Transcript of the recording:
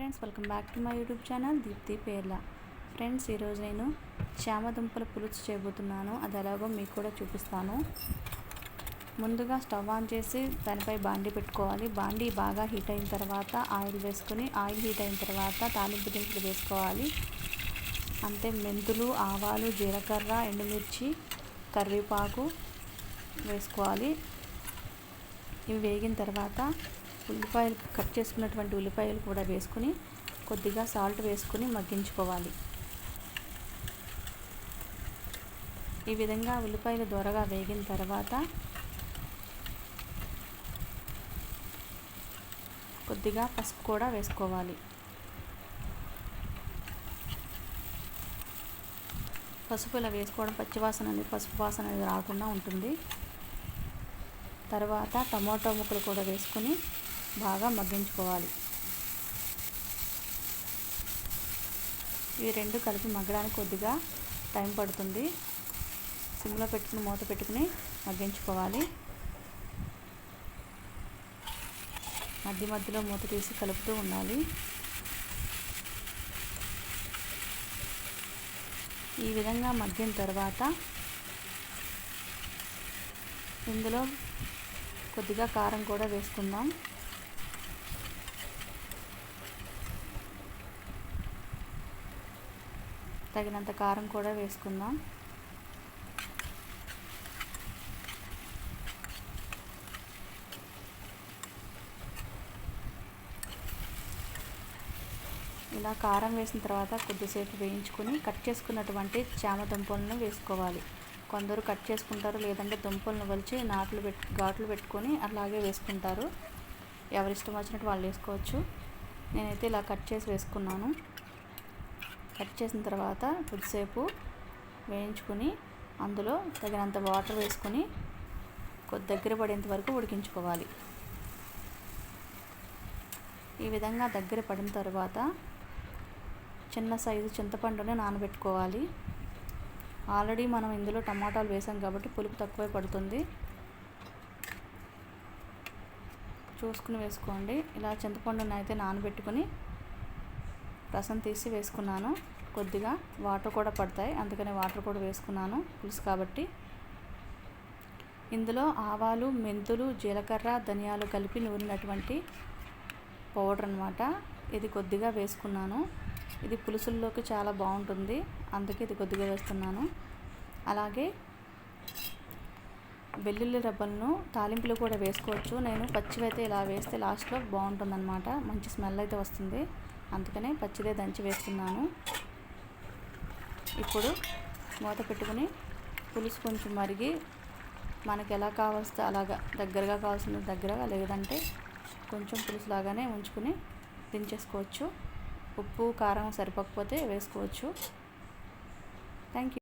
Friends welcome back to my YouTube channel Deepti Perla friends ఈరోజు నేను చామదుంపల పులుసు చేయబోతున్నాను. అది ఎలాగో మీకు కూడా చూపిస్తాను. ముందుగా స్టవ్ ఆన్ చేసి దానిపై బాండీ పెట్టుకోవాలి. బాండీ బాగా హీట్ అయిన తర్వాత ఆయిల్ వేసుకొని ఆయిల్ హీట్ అయిన తర్వాత తాలింపు దింపులు వేసుకోవాలి. అంతే మెంతులు ఆవాలు జీలకర్ర ఎండుమిర్చి కరివేపాకు వేసుకోవాలి. ఇవి వేగిన తర్వాత ఉల్లిపాయలు కట్ చేసుకున్నటువంటి ఉల్లిపాయలు కూడా వేసుకుని కొద్దిగా సాల్ట్ వేసుకుని మగ్గించుకోవాలి. ఈ విధంగా ఉల్లిపాయలు దొరగా వేగిన తర్వాత కొద్దిగా పసుపు కూడా వేసుకోవాలి. పసుపు ఇలా వేసుకోవడం పచ్చివాసన అనేది పసుపు వాసన అనేది రాకుండా ఉంటుంది. తర్వాత టమాటో ముక్కలు కూడా వేసుకొని బాగా మగ్గించుకోవాలి. ఇవి రెండు కలిపి మగ్గడానికి కొద్దిగా టైం పడుతుంది. సిమ్లో పెట్టుకుని మూత పెట్టుకుని మగ్గించుకోవాలి. మధ్య మధ్యలో మూత తీసి కలుపుతూ ఉండాలి. ఈ విధంగా మగ్గిన తర్వాత ఇందులో కొద్దిగా కారం కూడా వేసుకుందాం. తగినంత కారం కూడా వేసుకుందాం. ఇలా కారం వేసిన తర్వాత కొద్దిసేపు వేయించుకొని కట్ చేసుకున్నటువంటి చామ దుంపలను వేసుకోవాలి. కొందరు కట్ చేసుకుంటారు లేదంటే దుంపలను వలిచి నాట్లు పెట్ ఘాట్లు పెట్టుకొని అలాగే వేసుకుంటారు. ఎవరి ఇష్టం వచ్చినట్టు వాళ్ళు వేసుకోవచ్చు. నేనైతే ఇలా కట్ చేసి వేసుకున్నాను. కట్ చేసిన తర్వాత కొద్దిసేపు వేయించుకొని అందులో తగినంత వాటర్ వేసుకొని కొద్ది దగ్గర పడేంత వరకు ఉడికించుకోవాలి. ఈ విధంగా దగ్గర పడిన తర్వాత చిన్న సైజు చింతపండుని నానబెట్టుకోవాలి. ఆల్రెడీ మనం ఇందులో టమాటాలు వేసాం కాబట్టి పులుపు తక్కువే పడుతుంది. చూసుకుని వేసుకోండి. ఇలా చింతపండుని అయితే నానబెట్టుకొని రసం తీసి వేసుకున్నాను. కొద్దిగా వాటర్ కూడా పడతాయి. అందుకనే వాటర్ కూడా వేసుకున్నాను. పులుసు కాబట్టి. ఇందులో ఆవాలు మెంతులు జీలకర్ర ధనియాలు కలిపి నూరినటువంటి పౌడర్ అనమాట ఇది కొద్దిగా వేసుకున్నాను. ఇది పులుసుల్లోకి చాలా బాగుంటుంది. అందుకే ఇది కొద్దిగా వేస్తున్నాను. అలాగే వెల్లుల్లి రబ్బలను తాలింపులు కూడా వేసుకోవచ్చు. నేను పచ్చివైతే ఇలా వేస్తే లాస్ట్లో బాగుంటుందన్నమాట. మంచి స్మెల్ అయితే వస్తుంది. అందుకనే పచ్చిదే దంచి వేస్తున్నాను. ఇప్పుడు మూత పెట్టుకుని పులుసు కొంచెం మరిగి మనకి ఎలా కావాల్స్తే అలాగా దగ్గరగా కావాల్సిన దగ్గరగా లేదంటే కొంచెం పులుసు లాగానే ఉంచుకుని దించేసుకోవచ్చు. ఉప్పు కారం సరిపోకపోతే వేసుకోవచ్చు. Thank you